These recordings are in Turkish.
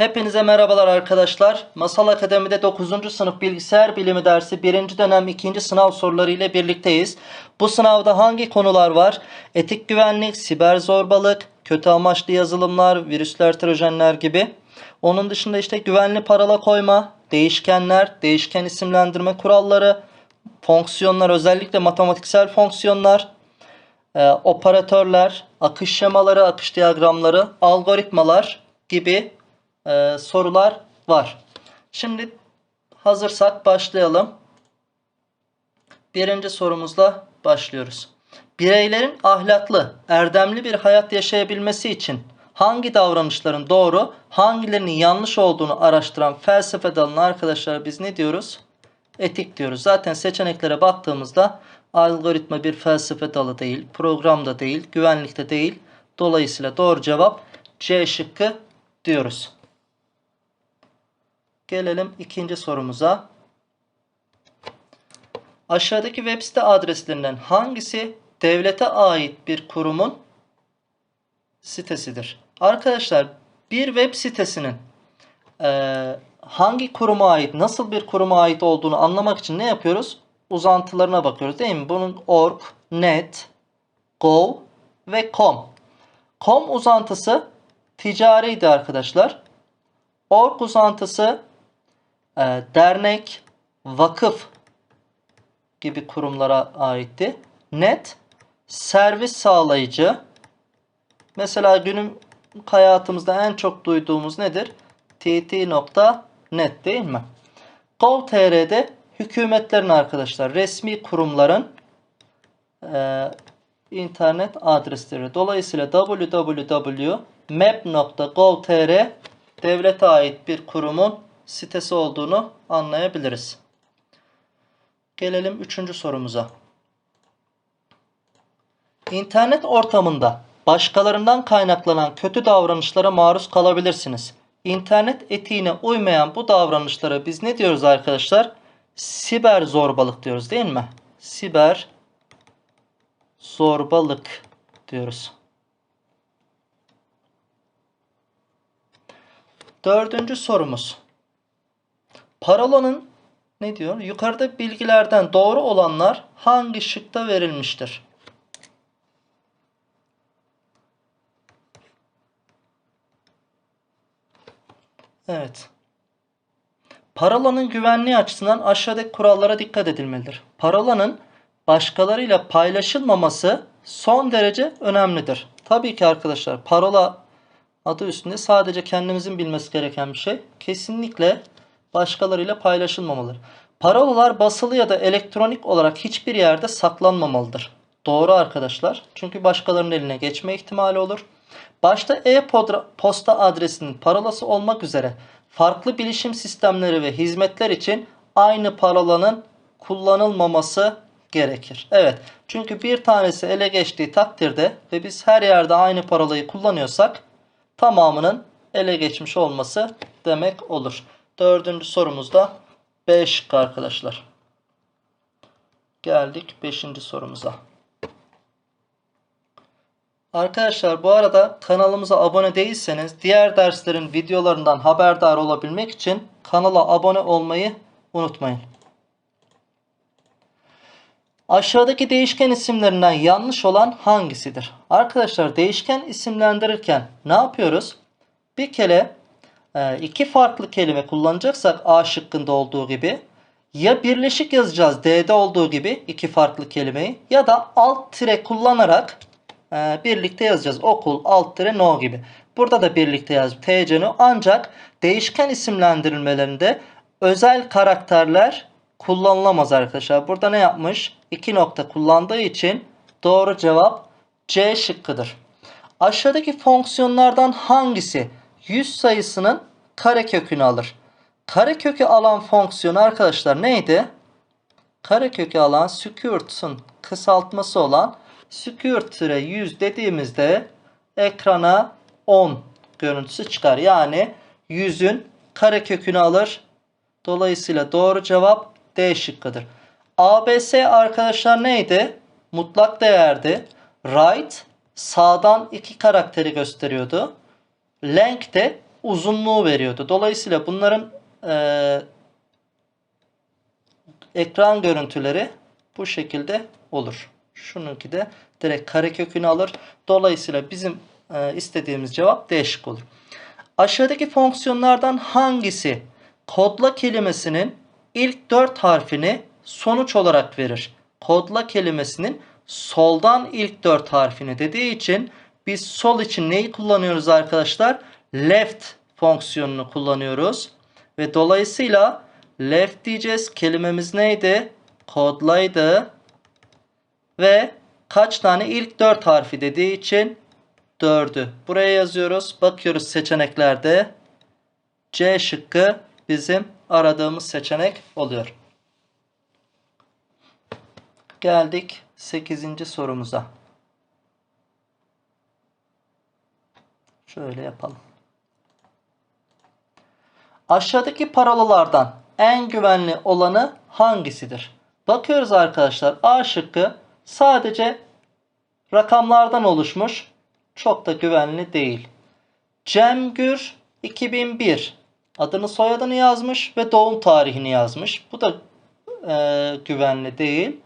Hepinize merhabalar arkadaşlar. Masal Akademi'de 9. sınıf bilgisayar bilimi dersi 1. dönem 2. sınav soruları ile birlikteyiz. Bu sınavda hangi konular var? Etik güvenlik, siber zorbalık, kötü amaçlı yazılımlar, virüsler, trojenler gibi. Onun dışında işte güvenli parola koyma, değişkenler, değişken isimlendirme kuralları, fonksiyonlar özellikle matematiksel fonksiyonlar, e, operatörler, akış şemaları, akış diyagramları, algoritmalar gibi e, sorular var. Şimdi hazırsak başlayalım. Birinci sorumuzla başlıyoruz. Bireylerin ahlaklı, erdemli bir hayat yaşayabilmesi için hangi davranışların doğru, hangilerinin yanlış olduğunu araştıran felsefe dalına arkadaşlar biz ne diyoruz? Etik diyoruz. Zaten seçeneklere baktığımızda algoritma bir felsefe dalı değil, program da değil, güvenlik de değil. Dolayısıyla doğru cevap C şıkkı diyoruz. Gelelim ikinci sorumuza. Aşağıdaki web site adreslerinden hangisi devlete ait bir kurumun sitesidir? Arkadaşlar bir web sitesinin eee, hangi kuruma ait, nasıl bir kuruma ait olduğunu anlamak için ne yapıyoruz? Uzantılarına bakıyoruz değil mi? Bunun org, net, gov ve com. Com uzantısı ticariydi arkadaşlar. Org uzantısı e, dernek, vakıf gibi kurumlara aitti. Net, servis sağlayıcı. Mesela günün hayatımızda en çok duyduğumuz nedir? tt.net değil mi? Gov.tr'de hükümetlerin arkadaşlar, resmi kurumların e, internet adresleri. Dolayısıyla www.map.gov.tr devlete ait bir kurumun sitesi olduğunu anlayabiliriz. Gelelim üçüncü sorumuza. İnternet ortamında başkalarından kaynaklanan kötü davranışlara maruz kalabilirsiniz. İnternet etiğine uymayan bu davranışlara biz ne diyoruz arkadaşlar? Siber zorbalık diyoruz değil mi? Siber zorbalık diyoruz. Dördüncü sorumuz. Parolanın ne diyor? Yukarıda bilgilerden doğru olanlar hangi şıkta verilmiştir? Evet. Parolanın güvenliği açısından aşağıdaki kurallara dikkat edilmelidir. Parolanın başkalarıyla paylaşılmaması son derece önemlidir. Tabii ki arkadaşlar parola adı üstünde sadece kendimizin bilmesi gereken bir şey. Kesinlikle başkalarıyla paylaşılmamalıdır. Parolalar basılı ya da elektronik olarak hiçbir yerde saklanmamalıdır. Doğru arkadaşlar. Çünkü başkalarının eline geçme ihtimali olur. Başta e-posta adresinin parolası olmak üzere farklı bilişim sistemleri ve hizmetler için aynı parolanın kullanılmaması gerekir. Evet. Çünkü bir tanesi ele geçtiği takdirde ve biz her yerde aynı parolayı kullanıyorsak tamamının ele geçmiş olması demek olur. Dördüncü sorumuzda B şıkkı arkadaşlar. Geldik beşinci sorumuza. Arkadaşlar bu arada kanalımıza abone değilseniz diğer derslerin videolarından haberdar olabilmek için kanala abone olmayı unutmayın. Aşağıdaki değişken isimlerinden yanlış olan hangisidir? Arkadaşlar değişken isimlendirirken ne yapıyoruz? Bir kere iki farklı kelime kullanacaksak A şıkkında olduğu gibi ya birleşik yazacağız D'de olduğu gibi iki farklı kelimeyi ya da alt tire kullanarak e, birlikte yazacağız. Okul, alt tire, no gibi. Burada da birlikte yaz. TC, no. Ancak değişken isimlendirilmelerinde özel karakterler kullanılamaz arkadaşlar. Burada ne yapmış? İki nokta kullandığı için doğru cevap C şıkkıdır. Aşağıdaki fonksiyonlardan hangisi 100 sayısının karekökünü alır? Karekökü alan fonksiyon arkadaşlar neydi? Karekökü alan squirt'un kısaltması olan squirt 100 dediğimizde ekrana 10 görüntüsü çıkar. Yani 100'ün karekökünü alır. Dolayısıyla doğru cevap D şıkkıdır. ABS arkadaşlar neydi? Mutlak değerdi. Right sağdan iki karakteri gösteriyordu. Length de uzunluğu veriyordu. Dolayısıyla bunların e, ekran görüntüleri bu şekilde olur. Şununki de direkt karekökünü alır. Dolayısıyla bizim e, istediğimiz cevap D şıkkı olur. Aşağıdaki fonksiyonlardan hangisi kodla kelimesinin ilk 4 harfini sonuç olarak verir? Kodla kelimesinin soldan ilk 4 harfini dediği için biz sol için neyi kullanıyoruz arkadaşlar? Left fonksiyonunu kullanıyoruz. Ve dolayısıyla left diyeceğiz. Kelimemiz neydi? Kodlaydı. Ve kaç tane? ilk 4 harfi dediği için 4'ü. Buraya yazıyoruz. Bakıyoruz seçeneklerde. C şıkkı bizim aradığımız seçenek oluyor. Geldik 8. sorumuza. Şöyle yapalım. Aşağıdaki parolalardan en güvenli olanı hangisidir? Bakıyoruz arkadaşlar. A şıkkı sadece rakamlardan oluşmuş. Çok da güvenli değil. Cemgür 2001 adını soyadını yazmış ve doğum tarihini yazmış. Bu da e, güvenli değil.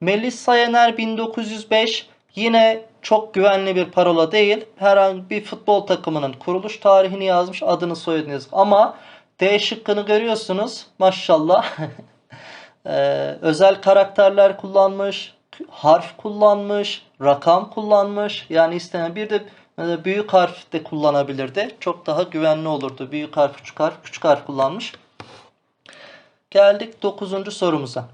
Melisa Yener 1905 yine çok güvenli bir parola değil. Herhangi bir futbol takımının kuruluş tarihini yazmış, adını soyadını yazmış. Ama D şıkkını görüyorsunuz. Maşallah. ee, özel karakterler kullanmış, harf kullanmış, rakam kullanmış. Yani istenen bir de büyük harf de kullanabilirdi. Çok daha güvenli olurdu. Büyük harf, küçük harf, küçük harf kullanmış. Geldik 9. sorumuza.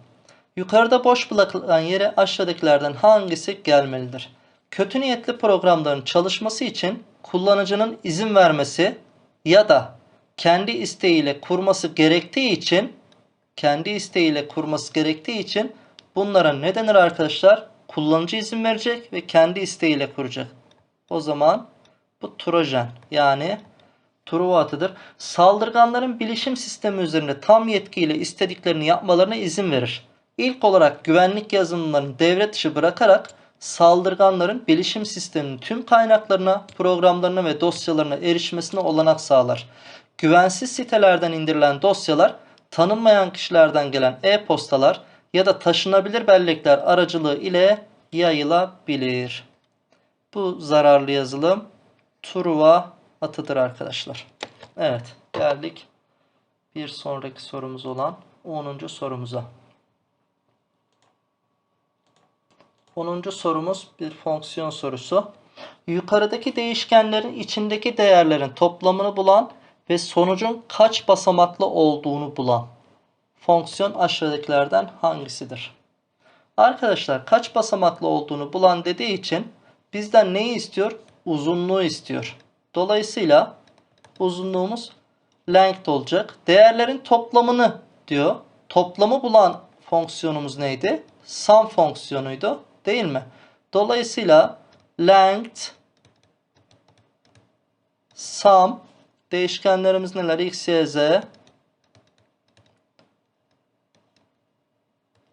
Yukarıda boş bırakılan yere aşağıdakilerden hangisi gelmelidir? Kötü niyetli programların çalışması için kullanıcının izin vermesi ya da kendi isteğiyle kurması gerektiği için kendi isteğiyle kurması gerektiği için bunlara ne denir arkadaşlar? Kullanıcı izin verecek ve kendi isteğiyle kuracak. O zaman bu trojan yani Truva atıdır. Saldırganların bilişim sistemi üzerinde tam yetkiyle istediklerini yapmalarına izin verir. İlk olarak güvenlik yazılımlarını devre dışı bırakarak saldırganların bilişim sisteminin tüm kaynaklarına, programlarına ve dosyalarına erişmesine olanak sağlar. Güvensiz sitelerden indirilen dosyalar, tanınmayan kişilerden gelen e-postalar ya da taşınabilir bellekler aracılığı ile yayılabilir. Bu zararlı yazılım Truva atıdır arkadaşlar. Evet geldik bir sonraki sorumuz olan 10. sorumuza. 10. sorumuz bir fonksiyon sorusu. Yukarıdaki değişkenlerin içindeki değerlerin toplamını bulan ve sonucun kaç basamaklı olduğunu bulan fonksiyon aşağıdakilerden hangisidir? Arkadaşlar kaç basamaklı olduğunu bulan dediği için bizden neyi istiyor? Uzunluğu istiyor. Dolayısıyla uzunluğumuz length olacak. Değerlerin toplamını diyor. Toplamı bulan fonksiyonumuz neydi? Sum fonksiyonuydu. Değil mi? Dolayısıyla length sum değişkenlerimiz neler? x, y, z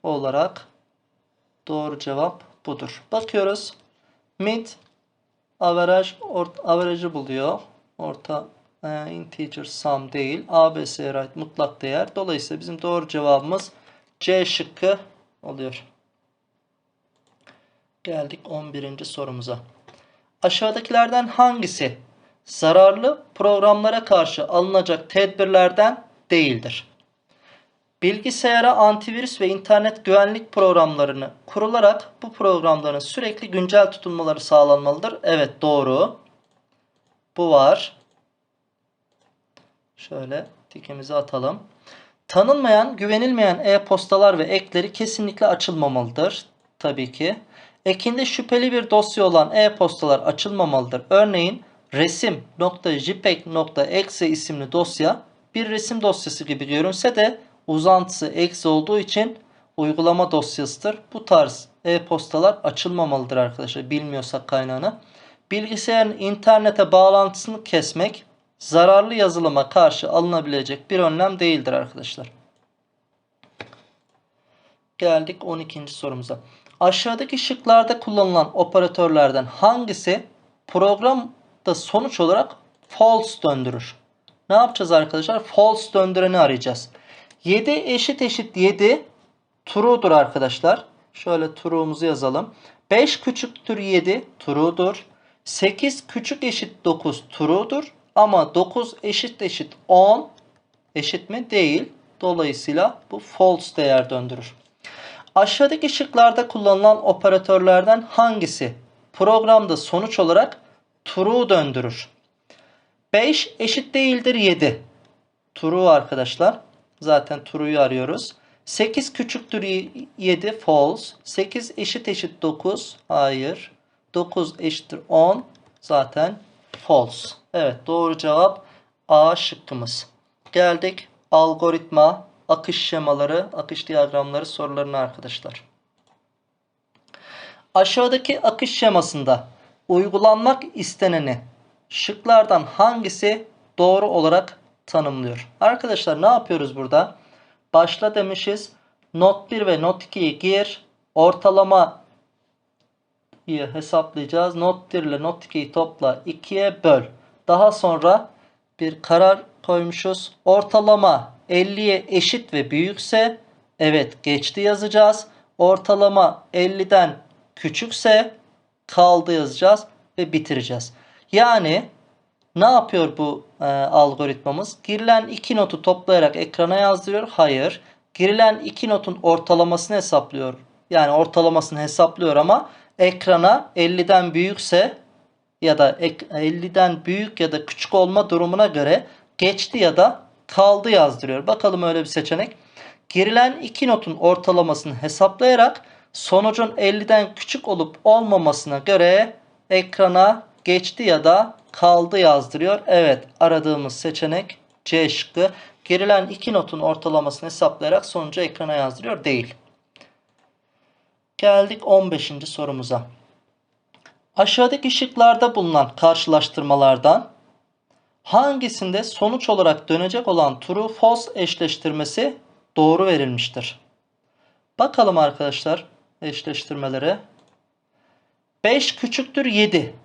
olarak doğru cevap budur. Bakıyoruz. Mid average ort, average'ı buluyor. Orta e, integer sum değil. ABC'ye ait mutlak değer. Dolayısıyla bizim doğru cevabımız C şıkkı oluyor. Geldik 11. sorumuza. Aşağıdakilerden hangisi zararlı programlara karşı alınacak tedbirlerden değildir? Bilgisayara antivirüs ve internet güvenlik programlarını kurularak bu programların sürekli güncel tutulmaları sağlanmalıdır. Evet doğru. Bu var. Şöyle tikimizi atalım. Tanınmayan, güvenilmeyen e-postalar ve ekleri kesinlikle açılmamalıdır. Tabii ki. Ekinde şüpheli bir dosya olan e-postalar açılmamalıdır. Örneğin resim.jpeg.exe isimli dosya bir resim dosyası gibi görünse de uzantısı exe olduğu için uygulama dosyasıdır. Bu tarz e-postalar açılmamalıdır arkadaşlar bilmiyorsak kaynağını. Bilgisayarın internete bağlantısını kesmek zararlı yazılıma karşı alınabilecek bir önlem değildir arkadaşlar. Geldik 12. sorumuza. Aşağıdaki şıklarda kullanılan operatörlerden hangisi programda sonuç olarak false döndürür? ne yapacağız arkadaşlar? False döndüreni arayacağız. 7 eşit eşit 7 true'dur arkadaşlar. Şöyle true'umuzu yazalım. 5 küçüktür 7 true'dur. 8 küçük eşit 9 true'dur. Ama 9 eşit eşit 10 eşit mi? Değil. Dolayısıyla bu false değer döndürür. Aşağıdaki şıklarda kullanılan operatörlerden hangisi programda sonuç olarak true döndürür? 5 eşit değildir 7. True arkadaşlar. Zaten true'yu arıyoruz. 8 küçüktür 7 false. 8 eşit eşit 9 hayır. 9 eşittir 10 zaten false. Evet doğru cevap A şıkkımız. Geldik algoritma, akış şemaları, akış diyagramları sorularına arkadaşlar. Aşağıdaki akış şemasında uygulanmak isteneni şıklardan hangisi doğru olarak tanımlıyor? Arkadaşlar ne yapıyoruz burada? Başla demişiz. Not 1 ve not 2'yi gir. Ortalama hesaplayacağız. Not 1 ile not 2'yi topla 2'ye böl. Daha sonra bir karar koymuşuz. Ortalama 50'ye eşit ve büyükse evet geçti yazacağız. Ortalama 50'den küçükse kaldı yazacağız ve bitireceğiz. Yani ne yapıyor bu e, algoritmamız? Girilen iki notu toplayarak ekrana yazdırıyor. Hayır. Girilen iki notun ortalamasını hesaplıyor. Yani ortalamasını hesaplıyor ama ekrana 50'den büyükse ya da 50'den büyük ya da küçük olma durumuna göre geçti ya da kaldı yazdırıyor. Bakalım öyle bir seçenek. Girilen iki notun ortalamasını hesaplayarak sonucun 50'den küçük olup olmamasına göre ekrana geçti ya da kaldı yazdırıyor. Evet aradığımız seçenek C şıkkı. Girilen iki notun ortalamasını hesaplayarak sonucu ekrana yazdırıyor değil. Geldik 15. sorumuza. Aşağıdaki şıklarda bulunan karşılaştırmalardan hangisinde sonuç olarak dönecek olan true false eşleştirmesi doğru verilmiştir? Bakalım arkadaşlar eşleştirmelere. 5 küçüktür 7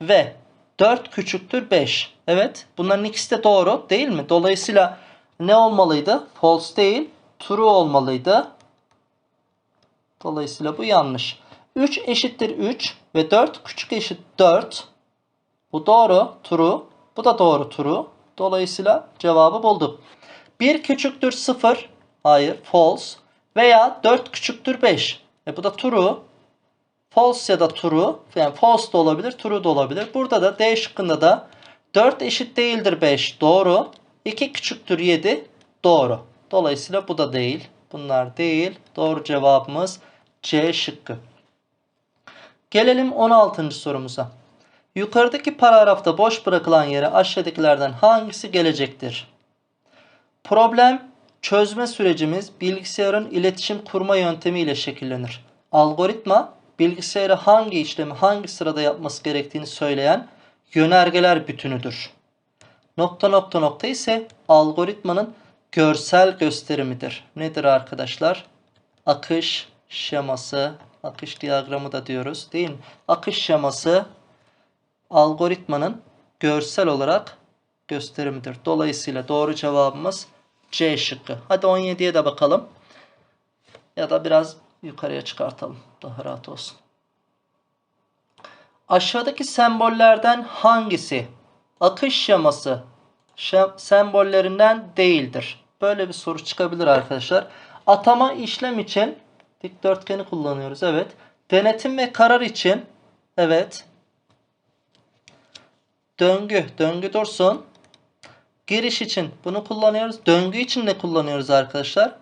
ve 4 küçüktür 5. Evet bunların ikisi de doğru değil mi? Dolayısıyla ne olmalıydı? False değil true olmalıydı. Dolayısıyla bu yanlış. 3 eşittir 3 ve 4 küçük eşit 4. Bu doğru true. Bu da doğru true. Dolayısıyla cevabı bulduk. 1 küçüktür 0. Hayır false. Veya 4 küçüktür 5. E bu da true. False ya da true. Yani false da olabilir, true da olabilir. Burada da D şıkkında da 4 eşit değildir 5. Doğru. 2 küçüktür 7. Doğru. Dolayısıyla bu da değil. Bunlar değil. Doğru cevabımız C şıkkı. Gelelim 16. sorumuza. Yukarıdaki paragrafta boş bırakılan yere aşağıdakilerden hangisi gelecektir? Problem çözme sürecimiz bilgisayarın iletişim kurma yöntemiyle şekillenir. Algoritma bilgisayara hangi işlemi hangi sırada yapması gerektiğini söyleyen yönergeler bütünüdür. Nokta nokta nokta ise algoritmanın görsel gösterimidir. Nedir arkadaşlar? Akış şeması, akış diyagramı da diyoruz değil mi? Akış şeması algoritmanın görsel olarak gösterimidir. Dolayısıyla doğru cevabımız C şıkkı. Hadi 17'ye de bakalım. Ya da biraz yukarıya çıkartalım. Daha rahat olsun. Aşağıdaki sembollerden hangisi akış şeması sembollerinden değildir? Böyle bir soru çıkabilir arkadaşlar. Atama işlem için dikdörtgeni kullanıyoruz. Evet. Denetim ve karar için evet. Döngü. Döngü dursun. Giriş için bunu kullanıyoruz. Döngü için ne kullanıyoruz arkadaşlar?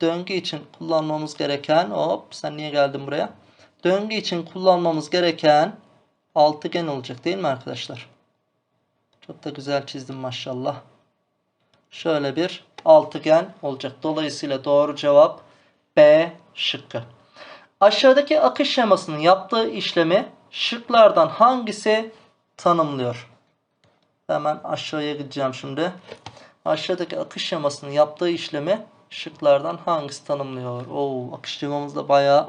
Döngü için kullanmamız gereken hop sen niye geldin buraya? Döngü için kullanmamız gereken altıgen olacak değil mi arkadaşlar? Çok da güzel çizdim maşallah. Şöyle bir altıgen olacak. Dolayısıyla doğru cevap B şıkkı. Aşağıdaki akış şemasının yaptığı işlemi şıklardan hangisi tanımlıyor? Hemen aşağıya gideceğim şimdi. Aşağıdaki akış şemasının yaptığı işlemi şıklardan hangisi tanımlıyor? Oo, akış şemamız da bayağı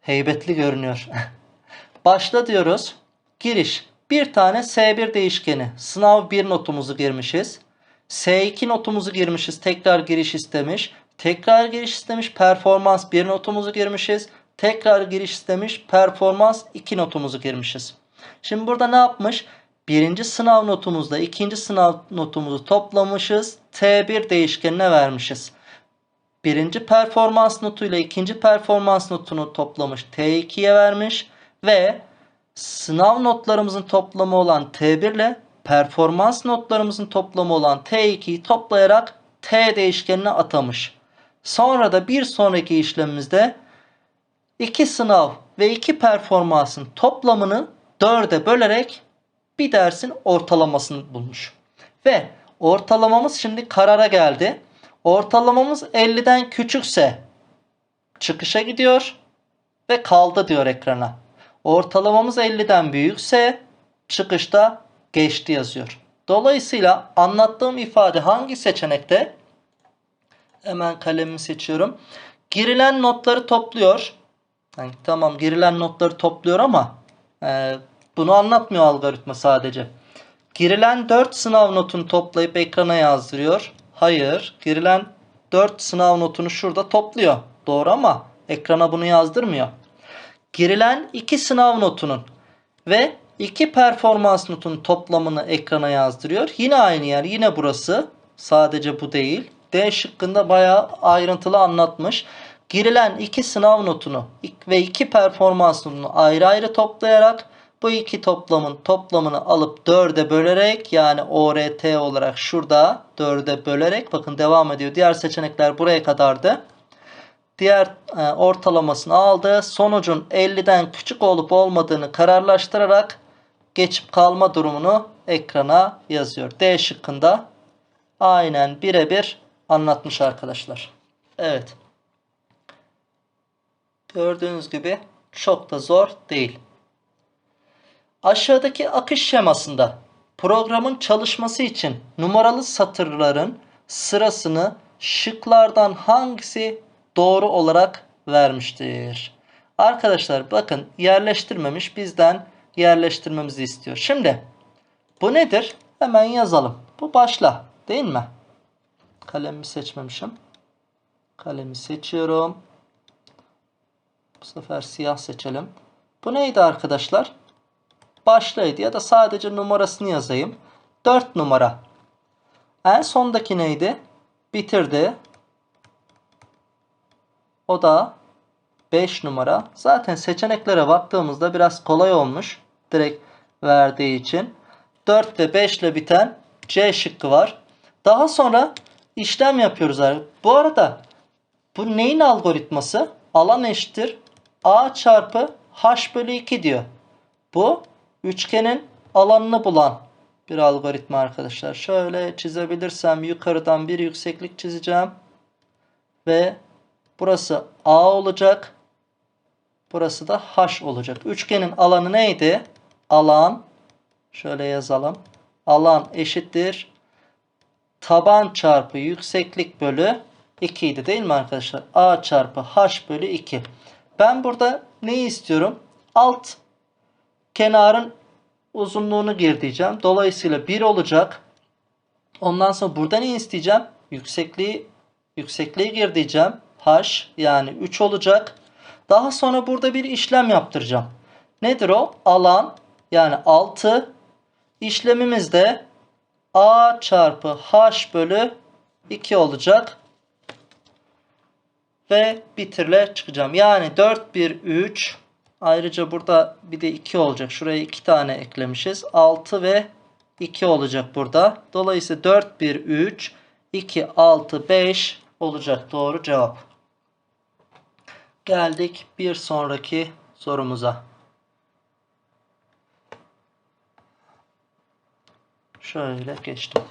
heybetli görünüyor. Başla diyoruz. Giriş. Bir tane S1 değişkeni sınav 1 notumuzu girmişiz. S2 notumuzu girmişiz. Tekrar giriş istemiş. Tekrar giriş istemiş. Performans 1 notumuzu girmişiz. Tekrar giriş istemiş. Performans 2 notumuzu girmişiz. Şimdi burada ne yapmış? Birinci sınav notumuzla ikinci sınav notumuzu toplamışız. T1 değişkenine vermişiz. Birinci performans notuyla ikinci performans notunu toplamış. T2'ye vermiş. Ve sınav notlarımızın toplamı olan T1 ile performans notlarımızın toplamı olan T2'yi toplayarak T değişkenine atamış. Sonra da bir sonraki işlemimizde iki sınav ve iki performansın toplamını 4'e bölerek bir dersin ortalamasını bulmuş. Ve ortalamamız şimdi karara geldi. Ortalamamız 50'den küçükse çıkışa gidiyor ve kaldı diyor ekrana. Ortalamamız 50'den büyükse çıkışta geçti yazıyor. Dolayısıyla anlattığım ifade hangi seçenekte? Hemen kalemimi seçiyorum. Girilen notları topluyor. Yani tamam girilen notları topluyor ama e, bunu anlatmıyor algoritma sadece. Girilen 4 sınav notunu toplayıp ekrana yazdırıyor. Hayır. Girilen 4 sınav notunu şurada topluyor. Doğru ama ekrana bunu yazdırmıyor. Girilen 2 sınav notunun ve 2 performans notunun toplamını ekrana yazdırıyor. Yine aynı yer. Yine burası. Sadece bu değil. D şıkkında bayağı ayrıntılı anlatmış. Girilen 2 sınav notunu ve 2 performans notunu ayrı ayrı toplayarak bu iki toplamın toplamını alıp 4'e bölerek yani ORT olarak şurada 4'e bölerek bakın devam ediyor. Diğer seçenekler buraya kadardı. Diğer e, ortalamasını aldı. Sonucun 50'den küçük olup olmadığını kararlaştırarak geçip kalma durumunu ekrana yazıyor. D şıkkında aynen birebir anlatmış arkadaşlar. Evet. Gördüğünüz gibi çok da zor değil. Aşağıdaki akış şemasında programın çalışması için numaralı satırların sırasını şıklardan hangisi doğru olarak vermiştir? Arkadaşlar bakın yerleştirmemiş bizden yerleştirmemizi istiyor. Şimdi bu nedir? Hemen yazalım. Bu başla değil mi? Kalemi seçmemişim. Kalemi seçiyorum. Bu sefer siyah seçelim. Bu neydi arkadaşlar? Başlaydı ya da sadece numarasını yazayım. 4 numara. En sondaki neydi? Bitirdi. O da 5 numara. Zaten seçeneklere baktığımızda biraz kolay olmuş. Direkt verdiği için. 4 ve 5 ile biten C şıkkı var. Daha sonra işlem yapıyoruz. Bu arada bu neyin algoritması? Alan eşittir A çarpı H bölü 2 diyor. Bu Üçgenin alanını bulan bir algoritma arkadaşlar. Şöyle çizebilirsem yukarıdan bir yükseklik çizeceğim. Ve burası A olacak. Burası da H olacak. Üçgenin alanı neydi? Alan şöyle yazalım. Alan eşittir. Taban çarpı yükseklik bölü 2 idi değil mi arkadaşlar? A çarpı H bölü 2. Ben burada neyi istiyorum? Alt kenarın uzunluğunu gir diyeceğim. Dolayısıyla 1 olacak. Ondan sonra burada ne isteyeceğim? Yüksekliği yüksekliği gir diyeceğim. H yani 3 olacak. Daha sonra burada bir işlem yaptıracağım. Nedir o? Alan yani 6 işlemimiz de A çarpı H bölü 2 olacak. Ve bitirle çıkacağım. Yani 4, 1, 3 Ayrıca burada bir de 2 olacak. Şuraya 2 tane eklemişiz. 6 ve 2 olacak burada. Dolayısıyla 4, 1, 3, 2, 6, 5 olacak doğru cevap. Geldik bir sonraki sorumuza. Şöyle geçtim.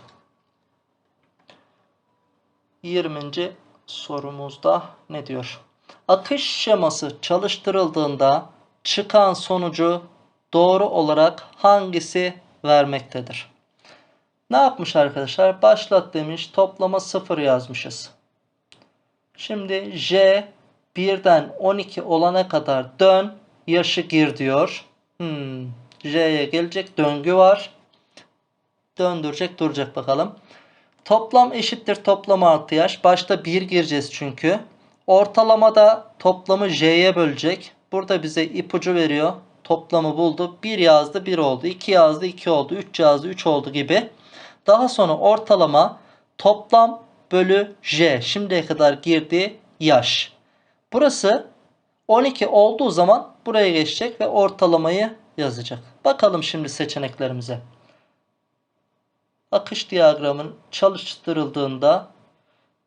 20. sorumuzda ne diyor? Akış şeması çalıştırıldığında çıkan sonucu doğru olarak hangisi vermektedir? Ne yapmış arkadaşlar? Başlat demiş. Toplama 0 yazmışız. Şimdi J 1'den 12 olana kadar dön. Yaşı gir diyor. Hmm. J'ye gelecek. Döngü var. Döndürecek duracak bakalım. Toplam eşittir toplam artı yaş. Başta 1 gireceğiz çünkü. Ortalamada toplamı J'ye bölecek. Burada bize ipucu veriyor. Toplamı buldu. 1 yazdı 1 oldu. 2 yazdı 2 oldu. 3 yazdı 3 oldu gibi. Daha sonra ortalama toplam bölü J. Şimdiye kadar girdiği yaş. Burası 12 olduğu zaman buraya geçecek ve ortalamayı yazacak. Bakalım şimdi seçeneklerimize. Akış diyagramın çalıştırıldığında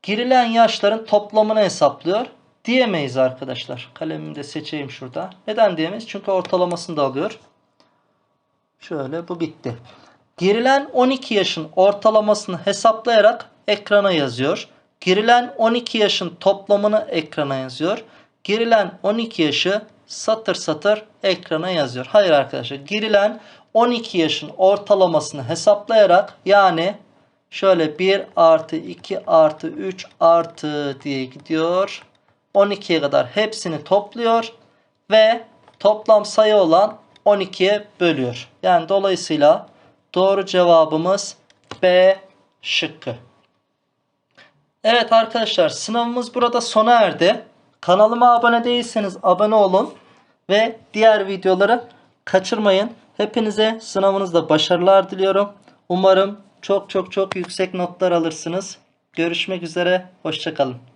girilen yaşların toplamını hesaplıyor diyemeyiz arkadaşlar. Kalemimi de seçeyim şurada. Neden diyemeyiz? Çünkü ortalamasını da alıyor. Şöyle bu bitti. Girilen 12 yaşın ortalamasını hesaplayarak ekrana yazıyor. Girilen 12 yaşın toplamını ekrana yazıyor. Girilen 12 yaşı satır satır ekrana yazıyor. Hayır arkadaşlar. Girilen 12 yaşın ortalamasını hesaplayarak yani şöyle 1 artı 2 artı 3 artı diye gidiyor. 12'ye kadar hepsini topluyor ve toplam sayı olan 12'ye bölüyor. Yani dolayısıyla doğru cevabımız B şıkkı. Evet arkadaşlar sınavımız burada sona erdi. Kanalıma abone değilseniz abone olun ve diğer videoları kaçırmayın. Hepinize sınavınızda başarılar diliyorum. Umarım çok çok çok yüksek notlar alırsınız. Görüşmek üzere. Hoşçakalın.